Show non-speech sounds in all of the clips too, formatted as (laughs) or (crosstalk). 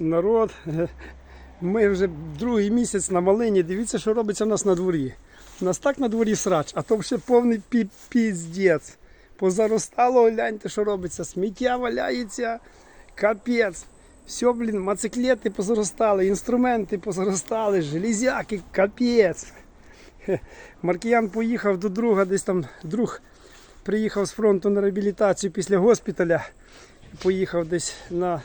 народ. Ми вже другий місяць на малині. Дивіться, що робиться в нас на дворі. У нас так на дворі срач, а то ще повний пі- піздець. Позаростало, гляньте, що робиться. Сміття валяється, капець. Все, блін, мациклети позаростали, інструменти позаростали, железяки, капець. Маркіян поїхав до друга, десь там друг приїхав з фронту на реабілітацію після госпіталя. Поїхав десь на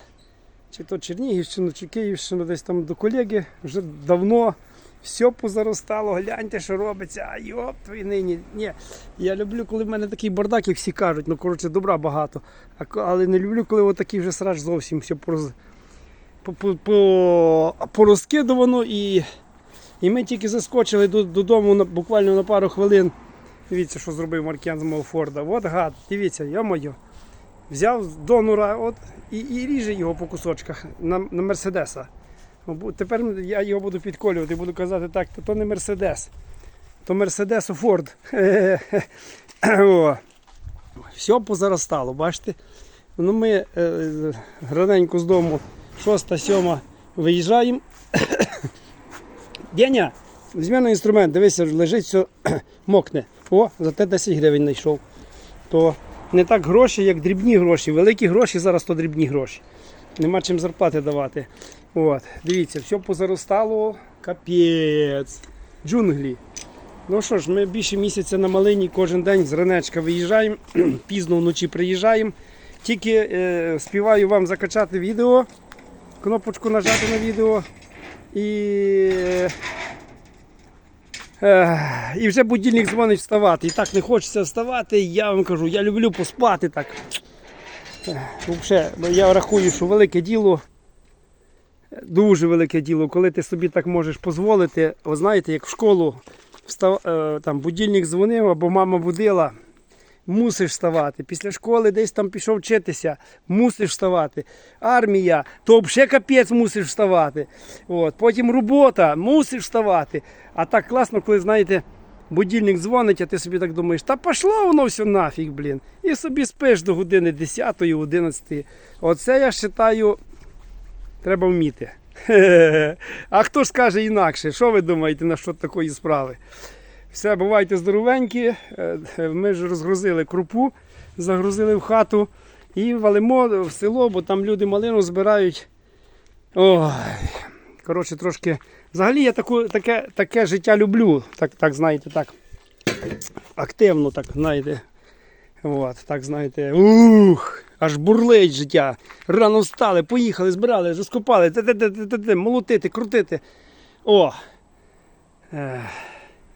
чи то Чернігівщину, чи Київщину, десь там до колеги вже давно. Все позаростало, гляньте, що робиться. А йоп, твій нині. Ні, я люблю, коли в мене такий бардак, як всі кажуть, ну коротше, добра багато. Але не люблю, коли отакий вже срач зовсім все пороз... по, по, по, порозкидувано і, і ми тільки заскочили додому на, буквально на пару хвилин. Дивіться, що зробив Маркіян з мого Форда. От гад, дивіться, йо-моє. Взяв донора от, і, і ріже його по кусочках на, на Мерседеса. Тепер я його буду підколювати, буду казати так, то, то не Мерседес, то Мерседес у Форд. (laughs) Все позаростало, бачите? Ну, ми е, раненько з дому, 6-7 виїжджаємо. (coughs) Деня, візьми на інструмент, дивися, лежить все (coughs) мокне. О, за те 10 гривень знайшов. То не так гроші, як дрібні гроші. Великі гроші зараз то дрібні гроші. Нема чим зарплати давати. От, дивіться, все позаростало, капець. Джунглі. Ну що ж, ми більше місяця на малині кожен день з ранечка виїжджаємо, (clears throat) пізно вночі приїжджаємо. Тільки е, співаю вам закачати відео, кнопочку нажати на відео. І, е, і вже будильник дзвонить вставати. І так не хочеться вставати. Я вам кажу, я люблю поспати так. Взагалі, я рахую, що велике діло, дуже велике діло, коли ти собі так можеш дозволити. Ви знаєте, як в школу встав, е, там, будильник дзвонив або мама будила, мусиш вставати. Після школи десь там пішов вчитися, мусиш вставати. Армія, то взагалі капець мусиш вставати. От. Потім робота, мусиш вставати. А так класно, коли знаєте. Будильник дзвонить, а ти собі так думаєш, та пішло воно все нафіг, блін. І собі спиш до години 10 11. Оце я вважаю, треба вміти. (laughs) А хто ж скаже інакше? Що ви думаєте на що такої справи? Все, бувайте здоровенькі. Е, Ми ж розгрузили крупу, загрузили в хату і валимо в село, бо там люди малину збирають. Ой. Коротше, трошки. Взагалі я таку, таке, таке життя люблю. Так, так знаєте, так. Активно, так, знаєте. От, так, знаєте. Ух! Аж бурлить життя. Рано встали, поїхали, збирали, розкопали, молотити, крутити. О!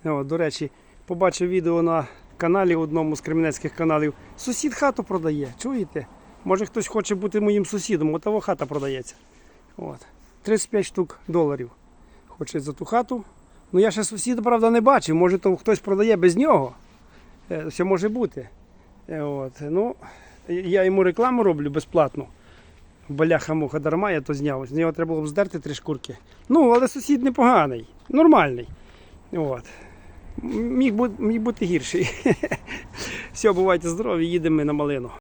О, до речі, побачив відео на каналі одному з кремінецьких каналів. Сусід хату продає. Чуєте? Може хтось хоче бути моїм сусідом, от того хата продається. От. 35 штук доларів. Хоче за ту хату. Ну я ще сусіда, правда, не бачив. Може, то хтось продає без нього. Е, Все може бути. Е, От. Ну, я йому рекламу роблю безплатно. Баляха муха дарма, я то зняв. З нього треба було б здерти три шкурки. Ну, але сусід непоганий, нормальний. От. Міг бути, міг бути гірший. (laughs) Все, бувайте здорові, їдемо ми на малину.